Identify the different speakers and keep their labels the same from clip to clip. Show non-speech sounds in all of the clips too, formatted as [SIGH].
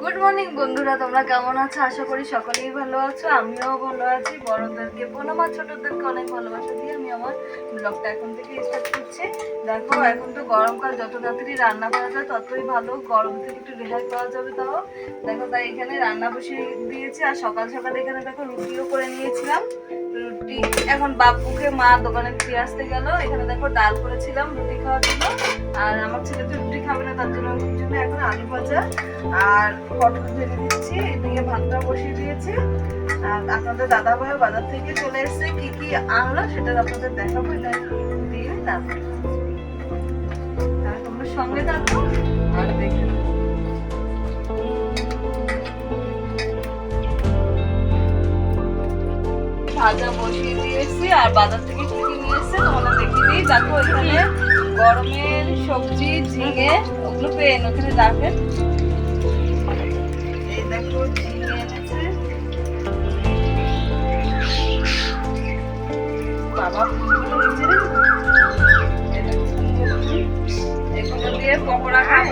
Speaker 1: Good morning বন্ধুরা, তোমরা কেমন আছো? আশা করি সকলেই ভালো আছো। আমিও ভালো আছি। বড়দেরকে প্রণাম আর ছোটদেরকে অনেক ভালোবাসা দিয়ে আমি আমার ব্লগটা এখন থেকে স্টার্ট করছি। দেখো, এখন তো গরমকাল, যত তাড়াতাড়ি রান্না করা যায়, ততই ভালো। গরম থেকে একটু রেহাই পাওয়া যাবে তাও। দেখো, তাই এখানে রান্না বসিয়ে দিয়েছি, আর সকাল সকাল এখানে দেখো, রুটিও করে নিয়েছিলাম। রুটি, এখন বাপুকে মা দোকানে দিয়ে আসতে গেল। এখানে দেখো, ডাল করেছিলাম রুটি খাওয়ার জন্য। আর আমার ছেলে তো খাবে না, তার জন্য জন্য এখন আলু ভাজা আর পটল ভেজে দিচ্ছি এদিকে ভাতটা বসিয়ে দিয়েছি আর আপনাদের দাদা ভাই বাজার থেকে চলে এসেছে, কি কি আনলো সেটা আপনাদের দেখাবো, এটা দিয়ে তারপর তোমরা সঙ্গে থাকো, আর দেখে। ভাজা বসিয়ে দিয়েছি, আর বাজার থেকে কি নিয়ে এসছে তোমাদের দেখিয়ে দিই দেখো এখানে গরমের সবজি, ঝিঙে, ওগুলো পেন ওখানে রাখেন এই দেখো ঝিঙে এনেছে। বাবা। এগুলো দিয়ে পকোড়া খাব!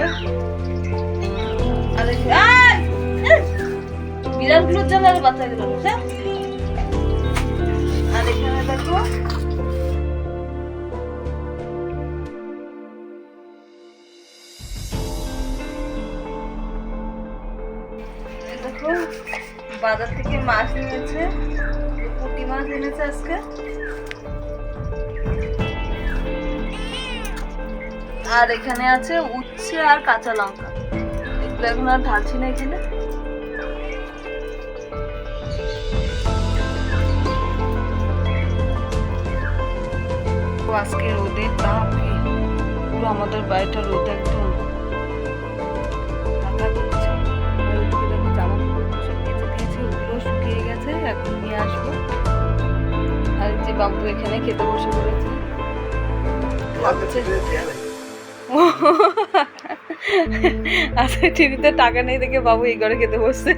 Speaker 1: বিড়ালগুলোর জন্য বাচ্চাগুলো আর এখানে দেখো বাজার থেকে মাছ নিয়েছে, পুঁটি মাছ এনেছে আজকে। আর এখানে আছে উচ্ছে আর কাঁচা লঙ্কা। এগুলো এখন আর ঢালছি না এখানে। আজকে রোদের তাপ পুরো আমাদের বাড়িটা রোদ একদম। এখন নিয়ে আসব। আর যে বাবু এখানে খেতে বসে পড়েছে। আজকে [LAUGHS] টিভিতে টাকা নেই দেখে বাবু এই ঘরে খেতে বসছে।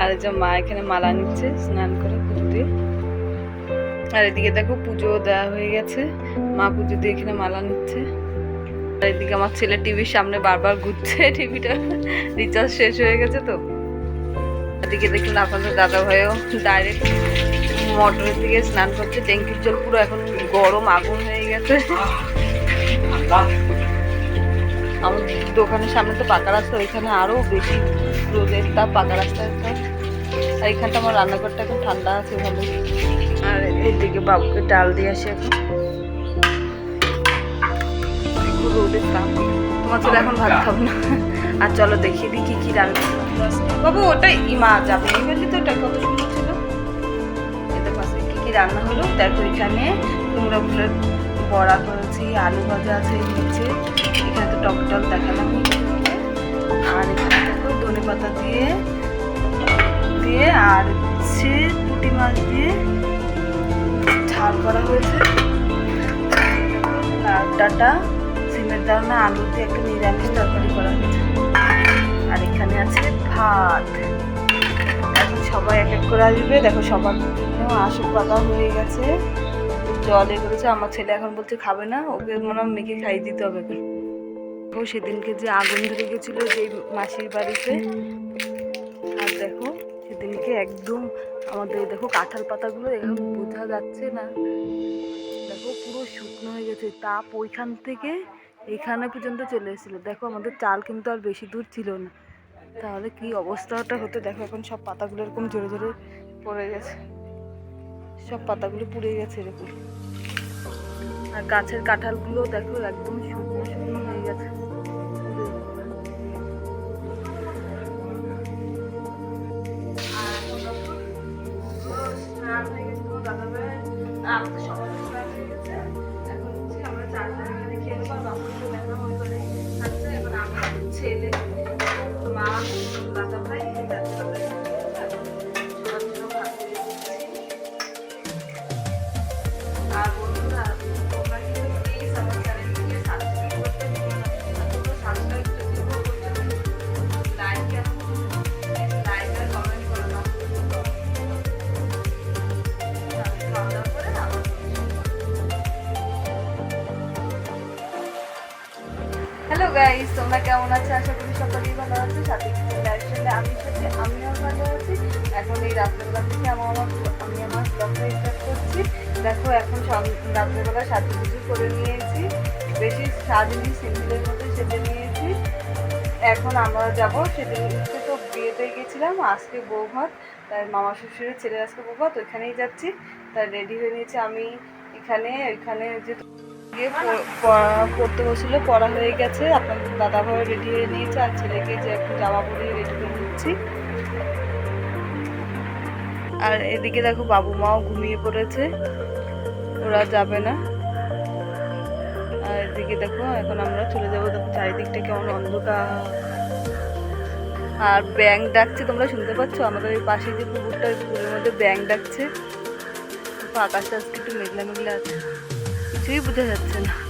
Speaker 1: আর যে মা এখানে মালা নিচ্ছে স্নান করে করতে আর এদিকে দেখো পুজো দেওয়া হয়ে গেছে। মা পুজো দিয়ে এখানে মালা নিচ্ছে। আর এদিকে আমার ছেলে টিভির সামনে বারবার ঘুরছে টিভিটা [LAUGHS] রিচার্জ শেষ হয়ে গেছে তো। এদিকে দেখুন আপনাদের দাদা ভাইও ডাইরেক্ট মোটরের দিকে স্নান করছে, ট্যাঙ্কির জল পুরো এখন গরম আগুন হয়ে গেছে। আমার দোকানের সামনে তো পাকা রাস্তা, ওইখানে আরও বেশি রোদের তাপ, পাকা রাস্তা তো আর এখানটা আমার রান্নাঘরটা এখন ঠান্ডা আছে ভালো আর এদিকে বাবুকে ডাল দিয়ে আসি এখন। রোদের তাপ। তোমার ছেলে এখন ভাত খাব না। আর চলো দেখিয়ে দিই কি কি রান্না বাবু, ওটা ইমা যাবে। বললি তো ওটা কত সুন্দর ছিল। এদের পাশে কি কি রান্না হলো? দেখো এখানে কুমড়া ফুলের বড়া করেছি, আলু ভাজা আছে নিচে। এখানে তো টক টক দেখালাম। আর এখানে দেখো ধনে পাতা দিয়ে দিয়ে আর হচ্ছে পুঁটি মাছ দিয়ে ঝাল করা হয়েছে। আর ডাটা, সিমের দানা, আলু দিয়ে একটা নিরামিষ তরকারি করা হয়েছে। আর এখানে আছে ভাত। এখন সবাই এক এক করে আসবে। দেখো সবার আসুক পাতা হয়ে গেছে। জল এ করেছে। আমার ছেলে এখন বলছে খাবে না। ওকে মনে হয় মেখে খাইয়ে দিতে হবে ও সেদিনকে যে আগুন ধরে গেছিল যে মাসির বাড়িতে, আর দেখো সেদিনকে একদম আমাদের দেখো কাঁঠাল পাতাগুলো এখন বোঝা যাচ্ছে না। দেখো পুরো শুকনো হয়ে গেছে। তাপ ওইখান থেকে এখানে পর্যন্ত চলে এসেছিল। দেখো আমাদের চাল কিন্তু আর বেশি দূর ছিল না। তাহলে কি অবস্থাটা হতো? দেখো এখন সব পাতাগুলো এরকম জোরে জোরে পড়ে গেছে। সব পাতাগুলো পুড়ে গেছে এরকম। আর গাছের কাঁঠালগুলো দেখো একদম শুকনো শুকনো হয়ে গেছে। ছেলে, মা, হ্যালো গাইস তোমরা কেমন আছে? আশা করি সকলেই ভালো আছে। সাথে লাইফস্টাইলে আমি সাথে, আমিও ভালো আছি। এখন এই রাত্রেবেলা থেকে আমার আমার, আমি আমার ব্লগটা স্টার্ট করছি। দেখো, এখন রাত্রেবেলা সাজু পুজো করে নিয়েছি। বেশি সাজিনি সিম্পলের মধ্যে সেজে নিয়েছি। এখন আমরা যাব সেদিনকে তো বিয়েতে গেছিলাম, আজকে বউ ভাত তাই মামা শ্বশুরের ছেলের আজকে বউ ভাত ওইখানেই যাচ্ছি। তাই রেডি হয়ে নিয়েছি আমি এখানে, ওইখানে যে পড়তে বসছিল পড়া হয়ে গেছে। আপনাদের দাদা ভাই রেডি হয়ে নিয়েছে, আর ছেলেকে যে একটু জামা পরিয়ে রেডি করে নিচ্ছি। আর এদিকে দেখো বাবু মাও ঘুমিয়ে পড়েছে। ওরা যাবে না। আর এদিকে দেখো, এখন আমরা চলে যাব দেখো চারিদিকটা কেমন অন্ধকার। আর ব্যাং ডাকছে, তোমরা শুনতে পাচ্ছ? আমাদের ওই পাশে যে পুকুরটা, ওই পুকুরের মধ্যে ব্যাং ডাকছে। আকাশটা আজকে একটু মেঘলা মেঘলা আছে। কিছুই বোঝা যাচ্ছে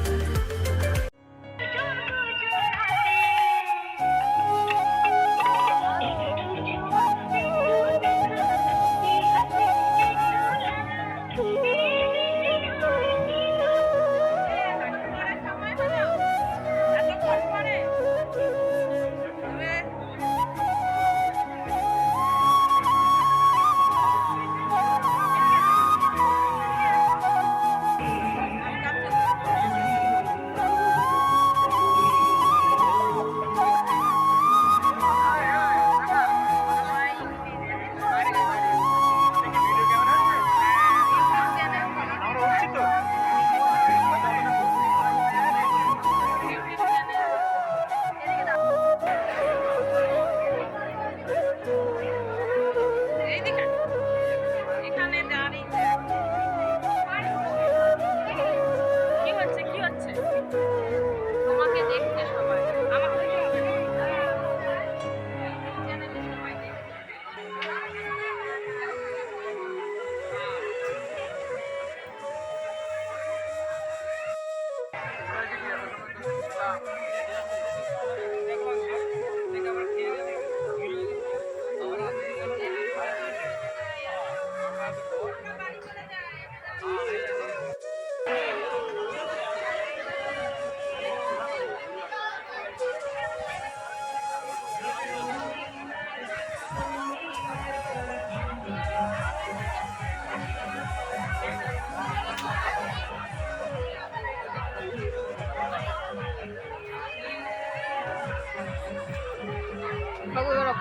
Speaker 2: Oh